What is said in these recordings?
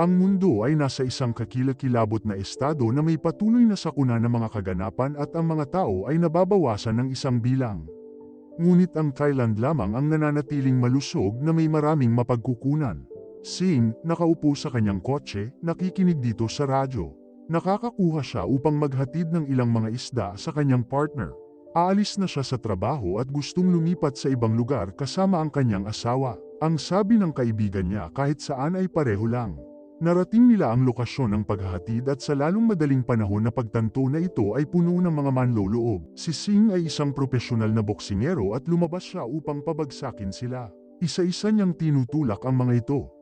Ang mundo ay nasa isang kakilakilabot na estado na may patuloy na sakuna ng mga kaganapan at ang mga tao ay nababawasan ng isang bilang. Ngunit ang Thailand lamang ang nananatiling malusog na may maraming mapagkukunan. Singh, nakaupo sa kanyang kotse, nakikinig dito sa radyo. Nakakakuha siya upang maghatid ng ilang mga isda sa kanyang partner. Aalis na siya sa trabaho at gustong lumipat sa ibang lugar kasama ang kanyang asawa. Ang sabi ng kaibigan niya kahit saan ay pareho lang. Narating nila ang lokasyon ng paghahatid at sa lalong madaling panahon na pagtanto na ito ay puno ng mga manloloob. Si Singh ay isang profesional na boksingero at lumabas siya upang pabagsakin sila. Isa-isa niyang tinutulak ang mga ito.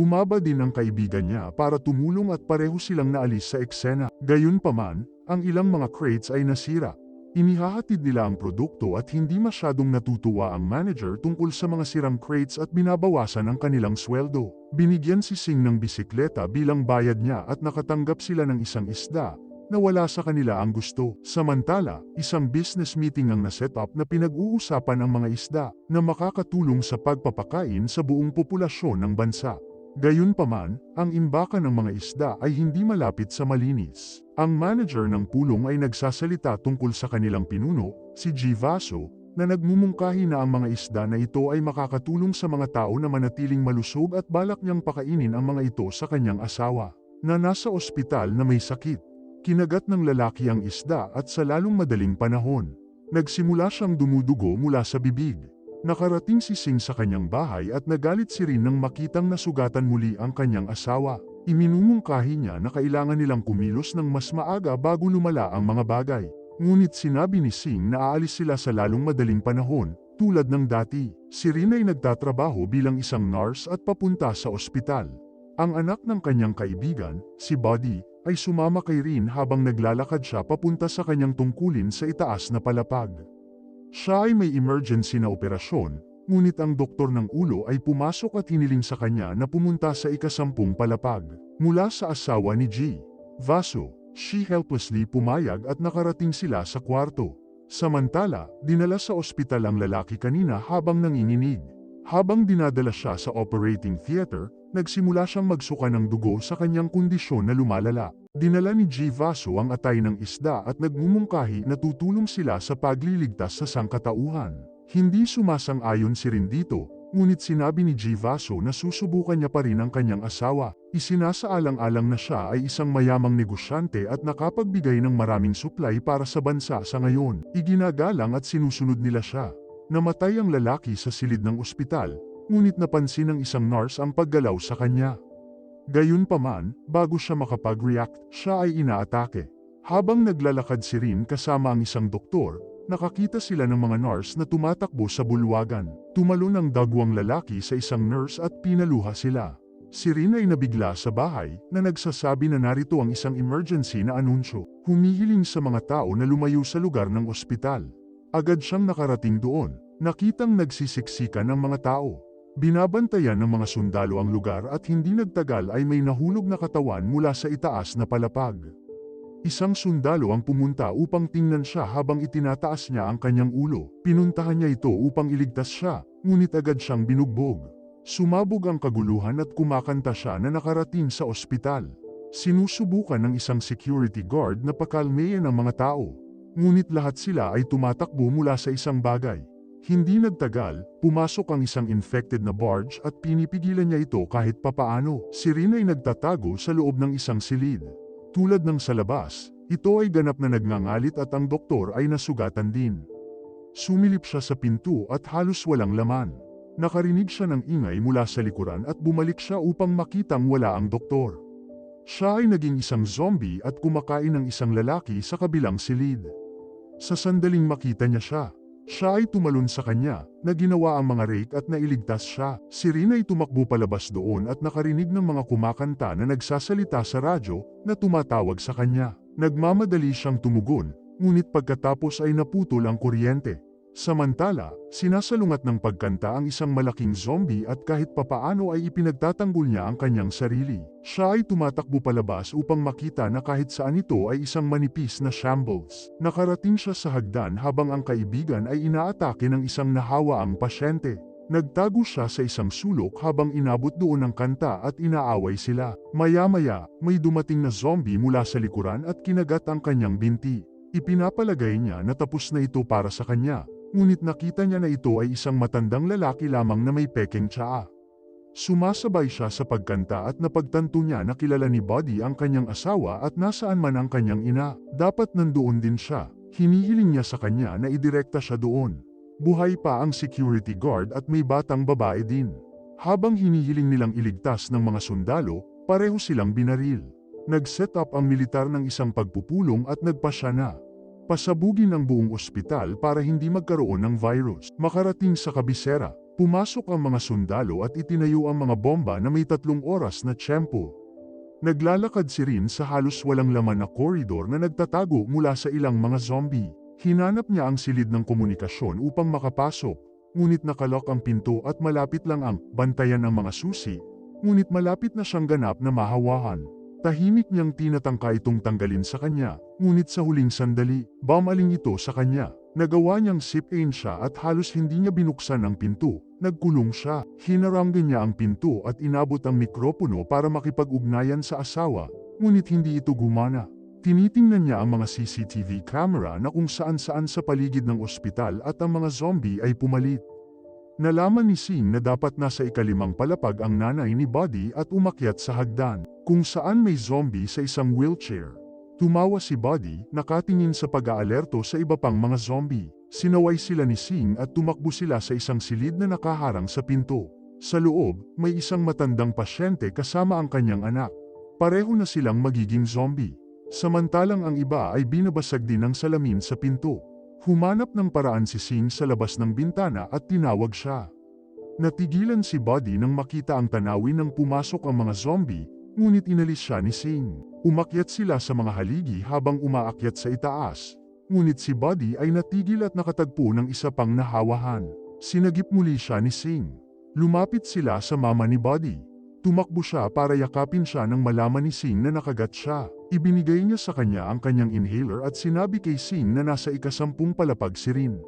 Bumaba din ang kaibigan niya para tumulong at pareho silang naalis sa eksena. Gayunpaman, ang ilang mga crates ay nasira. Inihahatid nila ang produkto at hindi masyadong natutuwa ang manager tungkol sa mga sirang crates at binabawasan ang kanilang sweldo. Binigyan si Singh ng bisikleta bilang bayad niya at nakatanggap sila ng isang isda na wala sa kanila ang gusto. Samantala, isang business meeting ang naset up na pinag-uusapan ang mga isda na makakatulong sa pagpapakain sa buong populasyon ng bansa. Gayunpaman, ang imbakan ng mga isda ay hindi malapit sa malinis. Ang manager ng pulong ay nagsasalita tungkol sa kanilang pinuno, si G. Vaso, na nagmumungkahi na ang mga isda na ito ay makakatulong sa mga tao na manatiling malusog at balak niyang pakainin ang mga ito sa kanyang asawa, na nasa ospital na may sakit. Kinagat ng lalaki ang isda at sa lalong madaling panahon, nagsimula siyang dumudugo mula sa bibig. Nakarating si Singh sa kanyang bahay at nagalit si Rin nang makitang nasugatan muli ang kanyang asawa. Iminumungkahi niya na kailangan nilang kumilos ng mas maaga bago lumala ang mga bagay. Ngunit sinabi ni Singh na aalis sila sa lalong madaling panahon, tulad ng dati. Si Rin ay nagtatrabaho bilang isang nurse at papunta sa ospital. Ang anak ng kanyang kaibigan, si Buddy, ay sumama kay Rin habang naglalakad siya papunta sa kanyang tungkulin sa itaas na palapag. Siya ay may emergency na operasyon, ngunit ang doktor ng ulo ay pumasok at hiniling sa kanya na pumunta sa ikasampung palapag. Mula sa asawa ni G. Vaso, she helplessly pumayag at nakarating sila sa kwarto. Samantala, dinala sa ospital ang lalaki kanina habang nanginginig. Habang dinadala siya sa operating theater, nagsimula siyang magsuka ng dugo sa kanyang kondisyon na lumalala. Dinala ni G. Ang atay ng isda at nagmumungkahi na tutulong sila sa pagliligtas sa sangkatauhan. Hindi sumasang-ayon si Rin dito, ngunit sinabi ni G. Na susubukan niya pa rin ang kanyang asawa. Isinasaalang-alang na siya ay isang mayamang negosyante at nakapagbigay ng maraming supply para sa bansa sa ngayon. Iginagalang at sinusunod nila siya. Namatay ang lalaki sa silid ng ospital, ngunit napansin ng isang nurse ang paggalaw sa kanya. Gayunpaman, bago siya makapag-react, siya ay inaatake. Habang naglalakad si Rin kasama ang isang doktor, nakakita sila ng mga nurse na tumatakbo sa bulwagan. Tumalon ang dagwang lalaki sa isang nurse at pinaluha sila. Si Rin ay nabigla sa bahay na nagsasabi na narito ang isang emergency na anunsyo. Humihiling sa mga tao na lumayo sa lugar ng ospital. Agad siyang nakarating doon, nakitang nagsisiksikan ng mga tao. Binabantayan ng mga sundalo ang lugar at hindi nagtagal ay may nahulog na katawan mula sa itaas na palapag. Isang sundalo ang pumunta upang tingnan siya habang itinataas niya ang kanyang ulo. Pinuntahan niya ito upang iligtas siya, ngunit agad siyang binugbog. Sumabog ang kaguluhan at kumakanta siya na nakarating sa ospital. Sinusubukan ng isang security guard na pakalmeyan ang mga tao. Ngunit lahat sila ay tumatakbo mula sa isang bagay. Hindi nagtagal, pumasok ang isang infected na barge at pinipigilan niya ito kahit papaano. Si Rin ay nagtatago sa loob ng isang silid. Tulad ng sa labas, ito ay ganap na nagngangalit at ang doktor ay nasugatan din. Sumilip siya sa pinto at halos walang laman. Nakarinig siya ng ingay mula sa likuran at bumalik siya upang makitang wala ang doktor. Siya ay naging isang zombie at kumakain ng isang lalaki sa kabilang silid. Sa sandaling makita niya siya, siya ay tumalon sa kanya, na ginawa ang mga rake at nailigtas siya. Si Rin ay tumakbo palabas doon at nakarinig ng mga kumakanta na nagsasalita sa radyo na tumatawag sa kanya. Nagmamadali siyang tumugon, ngunit pagkatapos ay naputol ang kuryente. Samantala, sinasalungat ng pagkanta ang isang malaking zombie at kahit papaano ay ipinagtatanggol niya ang kanyang sarili. Siya ay tumatakbo palabas upang makita na kahit saan ito ay isang manipis na shambles. Nakarating siya sa hagdan habang ang kaibigan ay inaatake ng isang nahawaang pasyente. Nagtago siya sa isang sulok habang inabot doon ang kanta at inaaway sila. Maya-maya, may dumating na zombie mula sa likuran at kinagat ang kanyang binti. Ipinapalagay niya na tapos na ito para sa kanya, ngunit nakita niya na ito ay isang matandang lalaki lamang na may pekeng tsaa. Sumasabay siya sa pagkanta at napagtanto niya na kilala ni Buddy ang kanyang asawa at nasaan man ang kanyang ina. Dapat nandoon din siya. Hinihiling niya sa kanya na idirekta siya doon. Buhay pa ang security guard at may batang babae din. Habang hinihiling nilang iligtas ng mga sundalo, pareho silang binaril. Nag-set up ang militar ng isang pagpupulong at nagpasya na. Pasabugin ang buong ospital para hindi magkaroon ng virus. Makarating sa kabisera, pumasok ang mga sundalo at itinayo ang mga bomba na may tatlong oras na tiyempo. Naglalakad si Rin sa halos walang laman na koridor na nagtatago mula sa ilang mga zombie. Hinanap niya ang silid ng komunikasyon upang makapasok, ngunit nakalok ang pinto at malapit lang ang bantayan ng mga susi, ngunit malapit na siyang ganap na mahawahan. Tahimik niyang tinatangka itong tanggalin sa kanya, ngunit sa huling sandali, bamaling ito sa kanya. Nagawa niyang sip-in siya at halos hindi niya binuksan ang pinto. Nagkulong siya. Hinaranggan niya ang pinto at inabot ang mikropono para makipag-ugnayan sa asawa, ngunit hindi ito gumana. Tinitingnan niya ang mga CCTV camera na kung saan-saan sa paligid ng ospital at ang mga zombie ay pumalit. Nalaman ni Sing na dapat nasa ikalimang palapag ang nanay ni Buddy at umakyat sa hagdan, kung saan may zombie sa isang wheelchair. Tumawa si Buddy, nakatingin sa pag-aalerto sa iba pang mga zombie. Sinaway sila ni Sing at tumakbo sila sa isang silid na nakaharang sa pinto. Sa loob, may isang matandang pasyente kasama ang kanyang anak. Pareho na silang magiging zombie. Samantalang ang iba ay binabasag din ng salamin sa pinto. Humanap ng paraan si Sing sa labas ng bintana at tinawag siya. Natigilan si Buddy nang makita ang tanawin ng pumasok ang mga zombie, ngunit inalis siya ni Sing. Umakyat sila sa mga haligi habang umaakyat sa itaas. Ngunit si Buddy ay natigil at nakatagpo ng isa pang nahawahan. Sinagip muli siya ni Sing. Lumapit sila sa mama ni Buddy. Tumakbo siya para yakapin siya nang malaman ni Sing na nakagat siya. Ibinigay niya sa kanya ang kanyang inhaler at sinabi kay Sing na nasa ikasampung palapag si Rin.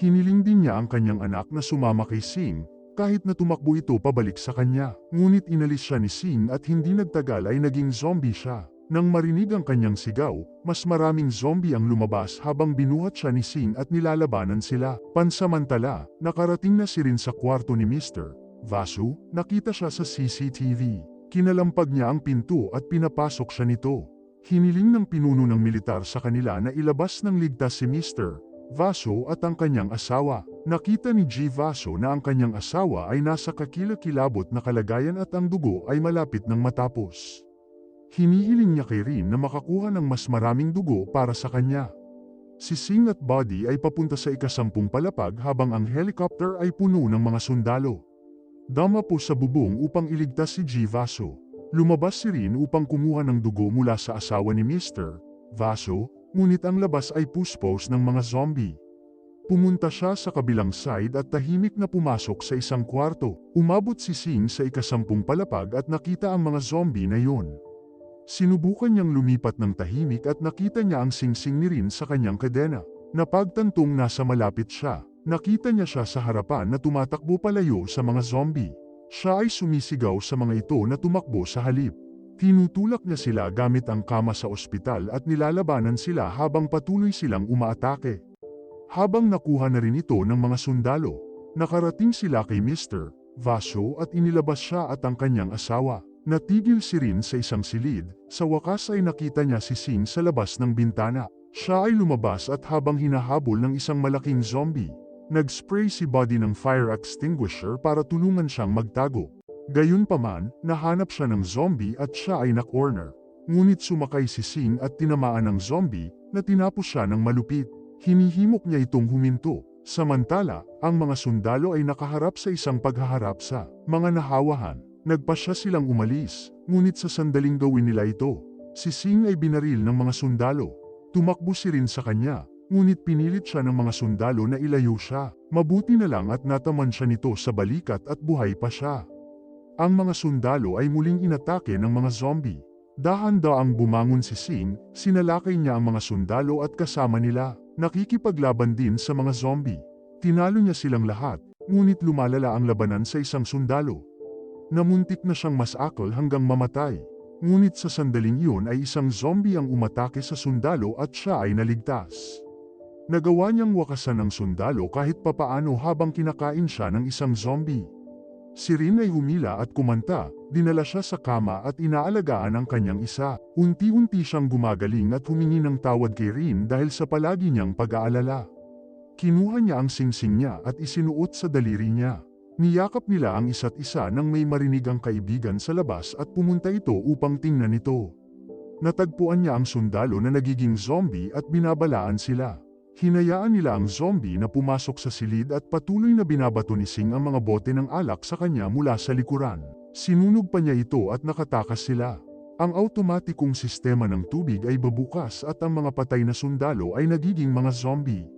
Hiniling din niya ang kanyang anak na sumama kay Sing, kahit na tumakbo ito pabalik sa kanya. Ngunit inalis siya ni Sing at hindi nagtagal ay naging zombie siya. Nang marinig ang kanyang sigaw, mas maraming zombie ang lumabas habang binuhat siya ni Sing at nilalabanan sila. Pansamantala, nakarating na si Rin sa kwarto ni Mr. Vasu, nakita siya sa CCTV. Kinalampag niya ang pinto at pinapasok siya nito. Hiniling ng pinuno ng militar sa kanila na ilabas ng ligtas si Mr. Vaso at ang kanyang asawa. Nakita ni G. Vaso na ang kanyang asawa ay nasa kakilakilabot na kalagayan at ang dugo ay malapit ng matapos. Hinihiling niya kay Rin na makakuha ng mas maraming dugo para sa kanya. Si Sing at Buddy ay papunta sa ikasampung palapag habang ang helicopter ay puno ng mga sundalo. Dama po sa bubong upang iligtas si G. Vaso. Lumabas si Rin upang kumuha ng dugo mula sa asawa ni Mr. Vaso, ngunit ang labas ay puspos ng mga zombie. Pumunta siya sa kabilang side at tahimik na pumasok sa isang kwarto. Umabot si Sing sa ikasampung palapag at nakita ang mga zombie na yun. Sinubukan niyang lumipat ng tahimik at nakita niya ang singsing ni Rin sa kanyang kadena. Napagtantong nasa malapit siya. Nakita niya siya sa harapan na tumatakbo palayo sa mga zombie. Siya ay sumisigaw sa mga ito na tumakbo sa halip. Tinutulak niya sila gamit ang kama sa ospital at nilalabanan sila habang patuloy silang umaatake. Habang nakuha na rin ito ng mga sundalo, nakarating sila kay Mr. Vaso at inilabas siya at ang kanyang asawa. Natigil si Rin sa isang silid, sa wakas ay nakita niya si Sing sa labas ng bintana. Siya ay lumabas at habang hinahabol ng isang malaking zombie, nag-spray si Buddy ng fire extinguisher para tulungan siyang magtago. Gayunpaman, nahanap siya ng zombie at siya ay na-corner. Ngunit sumakay si Sing at tinamaan ng zombie na tinapos siya ng malupit. Hinihimok niya itong huminto. Samantala, ang mga sundalo ay nakaharap sa isang paghaharap sa mga nahawahan. Nagpasya silang umalis, ngunit sa sandaling gawin nila ito, si Sing ay binaril ng mga sundalo. Tumakbo si Rin sa kanya, ngunit pinilit siya ng mga sundalo na ilayo siya. Mabuti na lang at nataman siya nito sa balikat at buhay pa siya. Ang mga sundalo ay muling inatake ng mga zombie. Dahan-daang bumangon si Sing, sinalakay niya ang mga sundalo at kasama nila. Nakikipaglaban din sa mga zombie. Tinalo niya silang lahat, ngunit lumalala ang labanan sa isang sundalo. Namuntik na siyang masakol hanggang mamatay. Ngunit sa sandaling iyon ay isang zombie ang umatake sa sundalo at siya ay naligtas. Nagawa niyang wakasan ng sundalo kahit papaano habang kinakain siya ng isang zombie. Si Rin ay humila at kumanta, dinala siya sa kama at inaalagaan ang kanyang isa. Unti-unti siyang gumagaling at humingi ng tawad kay Rin dahil sa palagi niyang pag-aalala. Kinuha niya ang singsing niya at isinuot sa daliri niya. Niyakap nila ang isa't isa nang may marinig ang kaibigan sa labas at pumunta ito upang tingnan ito. Natagpuan niya ang sundalo na nagiging zombie at binabalaan sila. Hinayaan nila ang zombie na pumasok sa silid at patuloy na binabato ni Sing ang mga bote ng alak sa kanya mula sa likuran. Sinunog pa niya ito at nakatakas sila. Ang automatikong sistema ng tubig ay babukas at ang mga patay na sundalo ay nagiging mga zombie.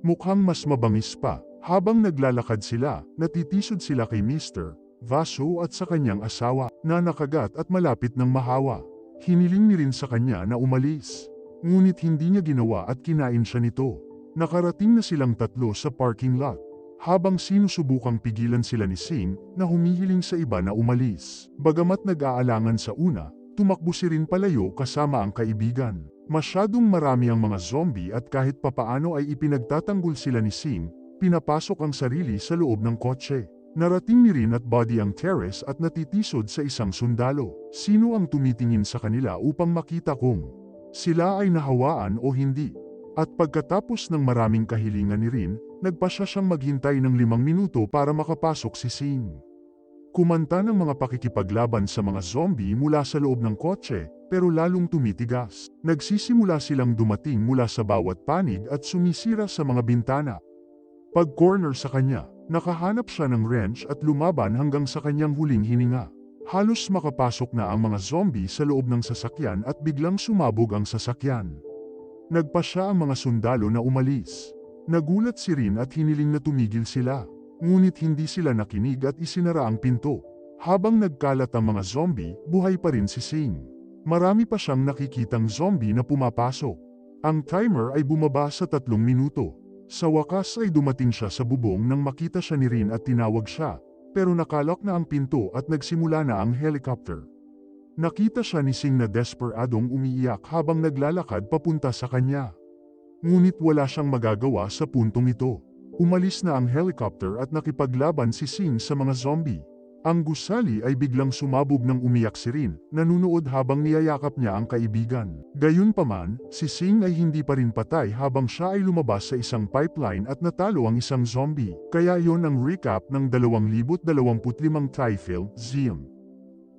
Mukhang mas mabangis pa. Habang naglalakad sila, natitisod sila kay Mr. Vaso at sa kanyang asawa, na nakagat at malapit ng mahawa. Hiniling ni rin sa kanya na umalis. Ngunit hindi niya ginawa at kinain siya nito. Nakarating na silang tatlo sa parking lot. Habang sinusubukang pigilan sila ni Sing na humihiling sa iba na umalis. Bagamat nag-aalangan sa una, tumakbo si rin palayo kasama ang kaibigan. Masyadong marami ang mga zombie at kahit papaano ay ipinagtatanggol sila ni Sing, pinapasok ang sarili sa loob ng kotse. Narating ni Rin at Buddy ang terrace at natitisod sa isang sundalo. Sino ang tumitingin sa kanila upang makita kung sila ay nahawaan o hindi. At pagkatapos ng maraming kahilingan ni Rin, nagpasya siyang maghintay ng limang minuto para makapasok si Sing. Kumanta ng mga pakikipaglaban sa mga zombie mula sa loob ng kotse, pero lalong tumitigas. Nagsisimula silang dumating mula sa bawat panig at sumisira sa mga bintana. Pag corner sa kanya, nakahanap siya ng wrench at lumaban hanggang sa kanyang huling hininga. Halos makapasok na ang mga zombie sa loob ng sasakyan at biglang sumabog ang sasakyan. Nagpa siya ang mga sundalo na umalis. Nagulat si Rin at hiniling na tumigil sila. Ngunit hindi sila nakinig at isinara ang pinto. Habang nagkalat ang mga zombie, buhay pa rin si Sing. Marami pa siyang nakikitang zombie na pumapasok. Ang timer ay bumaba sa tatlong minuto. Sa wakas ay dumating siya sa bubong nang makita siya ni Rin at tinawag siya, pero nakalak na ang pinto at nagsimula na ang helicopter. Nakita siya ni Sing na desperadong umiiyak habang naglalakad papunta sa kanya. Ngunit wala siyang magagawa sa puntong ito. Umalis na ang helicopter at nakipaglaban si Sing sa mga zombie. Ang gusali ay biglang sumabog ng umiyak si Rin, nanunood habang niyayakap niya ang kaibigan. Gayunpaman, si Sing ay hindi pa rin patay habang siya ay lumabas sa isang pipeline at natalo ang isang zombie. Kaya yon ang recap ng 2025 Typhil Zium.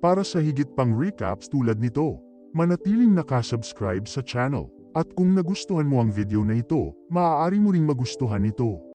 Para sa higit pang recaps tulad nito, manatiling nakasubscribe sa channel. At kung nagustuhan mo ang video na ito, maaari mo ring magustuhan ito.